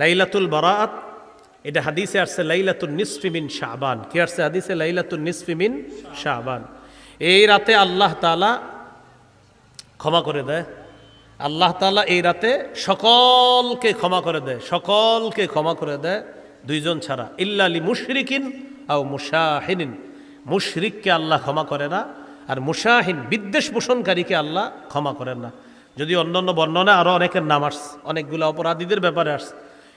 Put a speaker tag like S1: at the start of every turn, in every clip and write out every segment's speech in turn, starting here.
S1: লাইলাতুল বারাত এটা হাদিসে আসছে লাইলাতুল নিসফিমিন শাহবান কি আসছে হাদিসে? লাইলাতুল নিসফিমিন শাহবান এই রাতে আল্লাহ তালা ক্ষমা করে দেয়। আল্লাহ তালা এই রাতে সকলকে ক্ষমা করে দেয়। সকলকে ক্ষমা করে দেয় দুইজন ছাড়া। ইল্লালি মুশরিকিন আও মুশাহিনিন। মুশরিককে আল্লাহ ক্ষমা করে না আর মুশাহিন, বিদ্বেষ পোষণকারীকে আল্লাহ ক্ষমা করেন না। যদি অন্য অন্য বর্ণনা আরও অনেকের নাম আসছে, অনেকগুলো অপরাধীদের ব্যাপারে আসছে।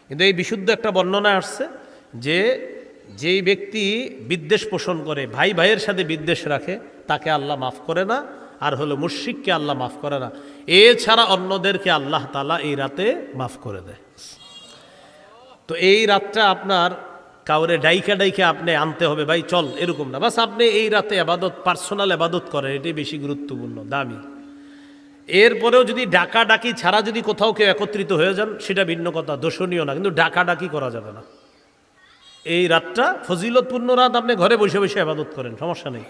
S1: কিন্তু এই বিশুদ্ধ একটা বর্ণনা আসছে যে যেই ব্যক্তি বিদ্বেষ পোষণ করে, ভাই ভাইয়ের সাথে বিদ্বেষ রাখে, তাকে আল্লাহ মাফ করে না, আর হলো মুশরিককে আল্লাহ মাফ করে না। এছাড়া অন্যদেরকে আল্লাহ তালা এই রাতে মাফ করে দেয়। তো এই রাতটা আপনার কাউরে ডাইকা ডাইকা আপনি আনতে হবে, ভাই চল, এরকম না। বাস আপনি এই রাতে আবাদত, পার্সোনাল আবাদত করেন, এটাই বেশি গুরুত্বপূর্ণ, দামি। এরপরেও যদি ডাকা ডাকি ছাড়া যদি কোথাও কেউ একত্রিত হয়ে যান, সেটা ভিন্ন কথা দোষণীয় না, কিন্তু ডাকা ডাকি করা যাবে না। এই রাতটা ফজিলতপূর্ণ রাত, আপনি ঘরে বসে বসে আবাদত করেন, সমস্যা নেই।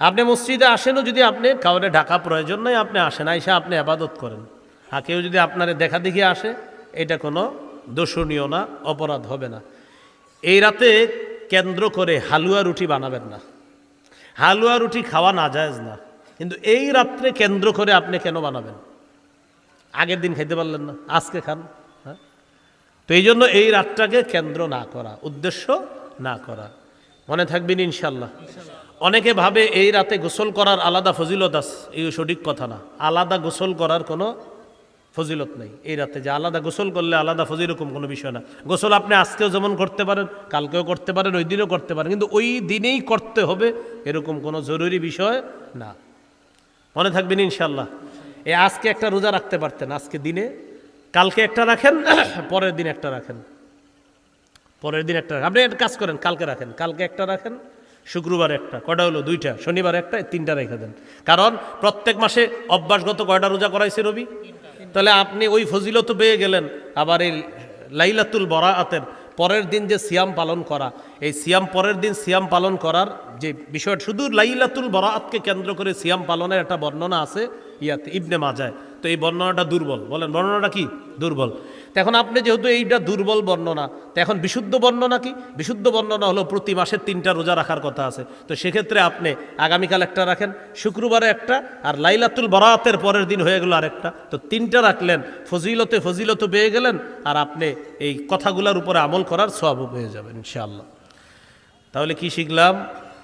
S1: আপনি মসজিদে আসেনও যদি আপনি, কাউরে ডাকা প্রয়োজন নয় আপনি আসেন, আইসা আপনি আবাদত করেন। আর কেউ যদি আপনার দেখা দেখি আসে, এটা কোনো দোষণীয় না, অপরাধ হবে না। এই রাতে কেন্দ্র করে হালুয়া রুটি বানাবেন না। হালুয়া রুটি খাওয়া না যায় না। কিন্তু এই রাত্রে কেন্দ্র করে আপনি কেন বানাবেন? আগের দিন খেতে পারলেন না, আজকে খান হ্যাঁ? তো এই জন্য এই রাতটাকে কেন্দ্র না করা, উদ্দেশ্য না করা। মনে থাকবেন ইনশাল্লাহ অনেকে ভাবে এই রাতে গোসল করার আলাদা ফজিলত আছে এই সঠিক কথা না। আলাদা গোসল করার কোনো ফজিলত নেই। এই রাতে যে আলাদা গোসল করলে আলাদা ফজিল এরকম কোনো বিষয় না। গোসল আপনি আজকেও যেমন করতে পারেন, কালকেও করতে পারেন, ওই দিনও করতে পারেন, কিন্তু ওই দিনেই করতে হবে এরকম কোনো জরুরি বিষয় না। মনে থাকবেন ইনশাল্লাহ এ আজকে একটা রোজা রাখতে পারতেন, আজকে দিনে। কালকে একটা রাখেন, পরের দিন একটা রাখেন। পরের দিন একটা। আপনি একটা কাজ করেন, কালকে রাখেন। কালকে একটা রাখেন, শুক্রবার একটা, কয়টা হলো? দুইটা। শনিবার একটা তিনটা রেখে দেন। কারণ প্রত্যেক মাসে অভ্যাসগত কয়টা রোজা করাইছে রবি? তাহলে আপনি ওই ফজিলত পেয়ে গেলেন। আবার এই লাইলাতুল বরা বরাআতের পরের দিন যে সিয়াম পালন করা, এই সিয়াম পরের দিন সিয়াম পালন করার যে বিষয়টা শুধু লাইলাতুল বরাতকে কেন্দ্র করে সিয়াম পালনের একটা বর্ণনা আছে, ইয়াতে ইবনে মাজায় তো এই বর্ণনাটা দুর্বল। বলেন, বর্ণনাটা কি? দুর্বল। এখন আপনি যেহেতু এইটা দুর্বল বর্ণনা, তো এখন বিশুদ্ধ বর্ণনা কি? বিশুদ্ধ বর্ণনা হলো প্রতি মাসের তিনটা রোজা রাখার কথা আছে। তো সেক্ষেত্রে আপনি আগামীকাল একটা রাখেন, শুক্রবারে একটা, আর লাইলাতুল বরাতের পরের দিন হয়ে গেল আরেকটা। তো তিনটা রাখলেন, ফজিলতে ফজিলত পেয়ে গেলেন, আর আপনি এই কথাগুলোর উপরে আমল করার সব পেয়ে যাবেন, ইনশাআল্লাহ। তাহলে কি শিখলাম?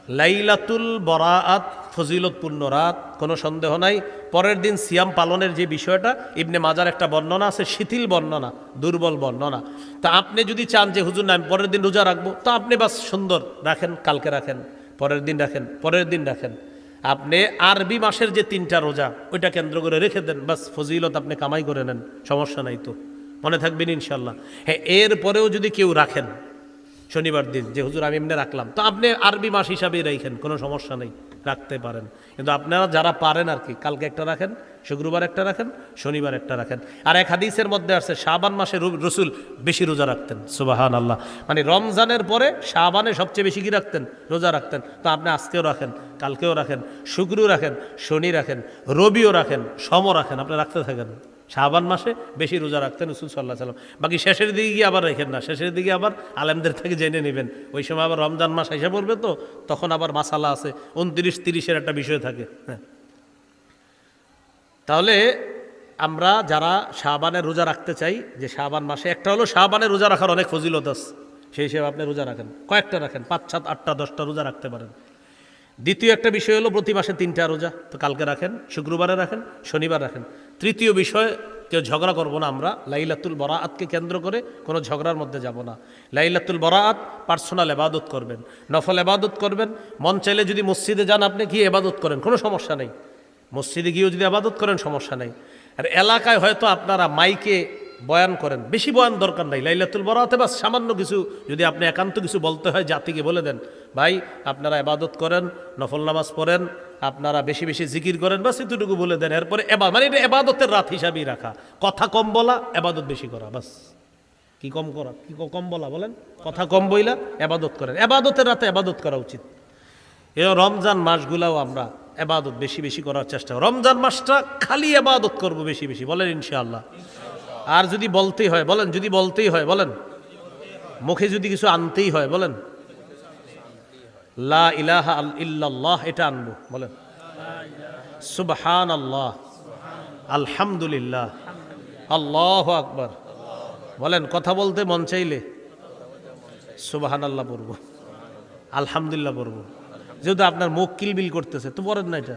S1: লাইলাতুল বরাআত, ফজিলতপূর্ণ রাত, কোনো সন্দেহ নাই। পরের দিন সিয়াম পালনের যে বিষয়টা, ইবনে মাজার একটা বর্ণনা আছে, শিথিল বর্ণনা, দুর্বল বর্ণনা। তা আপনি যদি চান যে, হুজুর, না, আমি পরের দিন রোজা রাখব, তো আপনি বাস সুন্দর রাখেন, কালকে রাখেন, পরের দিন রাখেন, পরের দিন রাখেন। আপনি আরবি মাসের যে তিনটা রোজা, ওইটা কেন্দ্র করে রেখে দেন, বাস ফজিলত আপনি কামাই করে নেন, সমস্যা নাই তো। মনে থাকবেন ইনশাল্লাহ হ্যাঁ এরপরেও যদি কেউ রাখেন শনিবার দিন, যে হুজুর আমি এমনি রাখলাম। তো আপনি আরবি মাস হিসাবেই রাখেন কোনো সমস্যা নেই, রাখতে পারেন। কিন্তু আপনারা যারা পারেন আর কি, কালকে একটা রাখেন, শুক্রবার একটা রাখেন, শনিবার একটা রাখেন। আর এক হাদিসের মধ্যে আছে, শাবান মাসে রসুল বেশি রোজা রাখতেন সুবাহান আল্লাহ মানে রমজানের পরে শাবানে সবচেয়ে বেশি কি রাখতেন? রোজা রাখতেন। তো আপনি আজকেও রাখেন, কালকেও রাখেন, শুক্রও রাখেন, শনি রাখেন, রবিও রাখেন, সমও রাখেন। আপনি রাখতে থাকেন। শাহবান মাসে বেশি রোজা রাখতেন রসুল সাল্লাহ সাল্লাম বাকি শেষের দিকে গিয়ে আবার রেখেন না। শেষের দিকে আবার আলেমদের থেকে জেনে নেবেন। ওই সময় আবার রমজান মাস এসে পড়বে তো, তখন আবার মাসালা আছে। উনত্রিশ তিরিশের একটা বিষয় থাকে। হ্যাঁ। তাহলে আমরা যারা শাহবানের রোজা রাখতে চাই, যে শাহবান মাসে, একটা হলো শাহবানের রোজা রাখার অনেক ফজিলত আছে। সেই হিসেবে আপনি রোজা রাখেন। কয়েকটা রাখেন, পাঁচ, সাত, আটটা, দশটা রোজা রাখতে পারেন। দ্বিতীয় একটা বিষয় হলো প্রতি মাসে তিনটা রোজা। তো কালকে রাখেন, শুক্রবারে রাখেন, শনিবার রাখেন। তৃতীয় বিষয়, কেউ ঝগড়া করব না আমরা। লাইলাতুল বরাআতকে কেন্দ্র করে কোনো ঝগড়ার মধ্যে যাব না। লাইলাতুল বরাআত পার্সোনাল এবাদত করবেন। নফল এবাদত করবেন। মন চাইলে যদি মসজিদে যান, আপনি গিয়ে এবাদত করেন, কোনো সমস্যা নেই। মসজিদে গিয়েও যদি আবাদত করেন, সমস্যা নেই। আর এলাকায় হয়তো আপনারা মাইকে বয়ান করেন। বেশি বয়ান দরকার নাই। লাইলাতুল বরাতে বা সামান্য কিছু যদি আপনি একান্ত কিছু বলতে হয় জাতিকে বলে দেন। ভাই, আপনারা এবাদত করেন, নফল নামাজ পড়েন, আপনারা বেশি বেশি জিকির করেন, বাস এতটুকু বলে দেন। এরপরে এবা মানে এটা এবাদতের রাত হিসাবেই রাখা। কথা কম বলা, এবাদত বেশি করা, বাস। কি কম করা? কি কম বলা বলেন? কথা কম বইলা এবাদত করেন। এবাদতের রাতে এবাদত করা উচিত। এ রমজান মাসগুলাও আমরা এবাদত বেশি বেশি করার চেষ্টা রমজান মাসটা খালি এবাদত করব বেশি বেশি। বলেন ইনশাআল্লাহ। আর যদি বলতেই হয়, বলেন, যদি বলতেই হয়, বলেন। মুখে যদি কিছু আনতেই হয়, বলেন। লা ইলাহা ইল্লাল্লাহ, এটা আনব, বলেন। সুবহান আল্লাহ আলহামদুলিল্লাহ। আল্লাহ আকবার। বলেন, কথা বলতে মন চাইলে সুবাহান আল্লাহ পড়ব। আলহামদুলিল্লাহ পড়ব। যেহেতু আপনার মুখ কিলবিল করতেছে, তো পড়েন না এটা।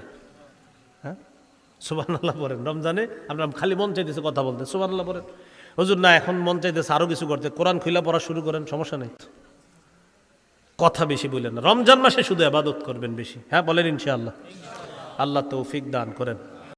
S1: সুবাহান আল্লাহ রমজানে আপনার খালি মন চাইতেছে কথা বলতে। সুবান আল্লাহ পড়েন হজুর, না, এখন মন চাইতেছে আরও কিছু করতে। কোরআন খুলা পড়া শুরু করেন, সমস্যা নেই কথা বেশি বললেন রমজান মাসে শুধু আবাদত করবেন বেশি। হ্যাঁ বলেন ইনশাআল্লাহ। আল্লাহ তৌফিক দান করেন।